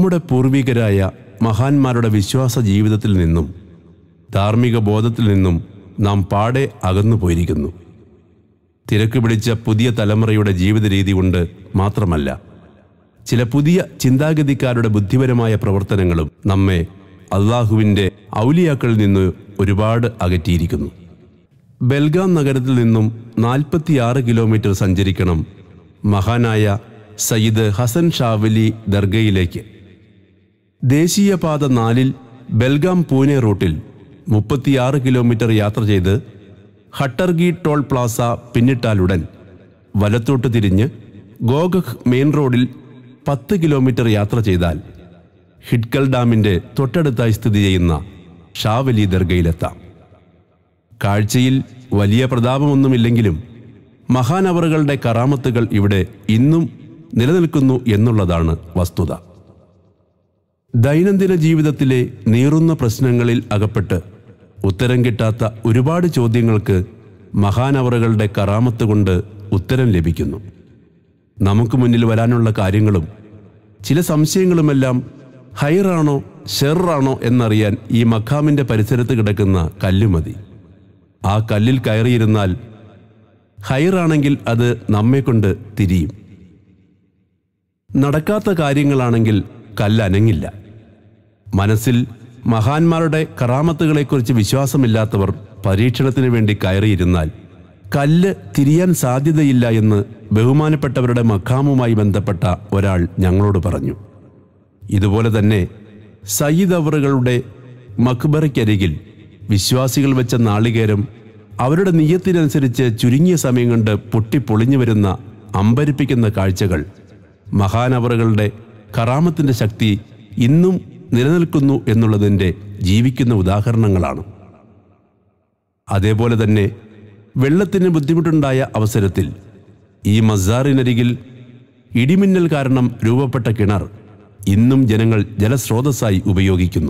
നമ്മുടെ പൂർവികരായ മഹാന്മാരുടെ വിശ്വാസ ജീവിതത്തിൽ നിന്നും ധാർമ്മിക ബോധത്തിൽ നിന്നും നാം പാടെ അകന്നു പോയിരിക്കുന്നു. തിരക്ക് പിടിച്ച പുതിയ തലമുറയുടെ ജീവിത രീതി കൊണ്ട് മാത്രമല്ല ചില പുതിയ ചിന്താഗതിക്കാരുടെ ബുദ്ധിപരമായ പ്രവർത്തനങ്ങളും നമ്മെ അള്ളാഹുവിന്റെ ഔലിയാക്കളിൽ നിന്ന് ഒരുപാട് അകറ്റിയിരിക്കുന്നു. ബൽഗാം നഗരത്തിൽ നിന്നും നാൽപ്പത്തിയാറ് കിലോമീറ്റർ സഞ്ചരിക്കണം മഹാനായ സയ്യിദ് ഹസൻ ഷാവലി ദർഗയിലേക്ക്. ദേശീയപാത നാലിൽ ബെൽഗാം പൂനെ റൂട്ടിൽ മുപ്പത്തിയാറ് കിലോമീറ്റർ യാത്ര ചെയ്ത് ഹട്ടർഗി ടോൾ പ്ലാസ പിന്നിട്ടാലുടൻ വലത്തോട്ട് തിരിഞ്ഞ് ഗോഗഹ് മെയിൻ റോഡിൽ പത്ത് കിലോമീറ്റർ യാത്ര ചെയ്താൽ ഹിഡ്കൽ ഡാമിന്റെ തൊട്ടടുത്തായി സ്ഥിതി ചെയ്യുന്ന ഷാവലി ദർഗയിലെത്താം. കാഴ്ചയിൽ വലിയ പ്രതാപമൊന്നുമില്ലെങ്കിലും മഹാനവറുകളുടെ കറാമത്തുകൾ ഇവിടെ ഇന്നും നിലനിൽക്കുന്നു എന്നുള്ളതാണ് വസ്തുത. ദൈനംദിന ജീവിതത്തിലെ നീറുന്ന പ്രശ്നങ്ങളിൽ അകപ്പെട്ട് ഉത്തരം കിട്ടാത്ത ഒരുപാട് ചോദ്യങ്ങൾക്ക് മഹാനവറുകളുടെ കറാമത്ത് കൊണ്ട് ഉത്തരം ലഭിക്കുന്നു. നമുക്ക് മുന്നിൽ വരാനുള്ള കാര്യങ്ങളും ചില സംശയങ്ങളുമെല്ലാം ഹൈറാണോ ഷെറാണോ എന്നറിയാൻ ഈ മഖാമിന്റെ പരിസരത്ത് കിടക്കുന്ന കല്ല് മതി. ആ കല്ലിൽ കയറിയിരുന്നാൽ ഹൈറാണെങ്കിൽ അത് നമ്മെക്കൊണ്ട് തിരിയും. നടക്കാത്ത കാര്യങ്ങളാണെങ്കിൽ കല്ലനങ്ങില്ല. മനസ്സിൽ മഹാന്മാരുടെ കറാമത്തുകളെക്കുറിച്ച് വിശ്വാസമില്ലാത്തവർ പരീക്ഷണത്തിന് വേണ്ടി കയറിയിരുന്നാൽ കല്ല് തിരിയാൻ സാധ്യതയില്ല എന്ന് ബഹുമാനപ്പെട്ടവരുടെ മഖാമുമായി ബന്ധപ്പെട്ട ഒരാൾ ഞങ്ങളോട് പറഞ്ഞു. ഇതുപോലെ തന്നെ സയ്യിദ് അവറുകളുടെ മക്ബറയ്ക്കരികിൽ വിശ്വാസികൾ വെച്ച നാളികേരം അവരുടെ നിയത്തിനനുസരിച്ച് ചുരുങ്ങിയ സമയം കൊണ്ട് പൊട്ടിപ്പൊളിഞ്ഞു വരുന്ന അമ്പരിപ്പിക്കുന്ന കാഴ്ചകൾ മഹാനവറുകളുടെ കറാമത്തിന്റെ ശക്തി ഇന്നും നിലനിൽക്കുന്നു എന്നുള്ളതിന്റെ ജീവിക്കുന്ന ഉദാഹരണങ്ങളാണ്. അതേപോലെ തന്നെ വെള്ളത്തിന് ബുദ്ധിമുട്ടുണ്ടായ അവസരത്തിൽ ഈ മസാറിനരികിൽ ഇടിമിന്നൽ കാരണം രൂപപ്പെട്ട കിണർ ഇന്നും ജനങ്ങൾ ജലസ്രോതസ്സായി ഉപയോഗിക്കുന്നു.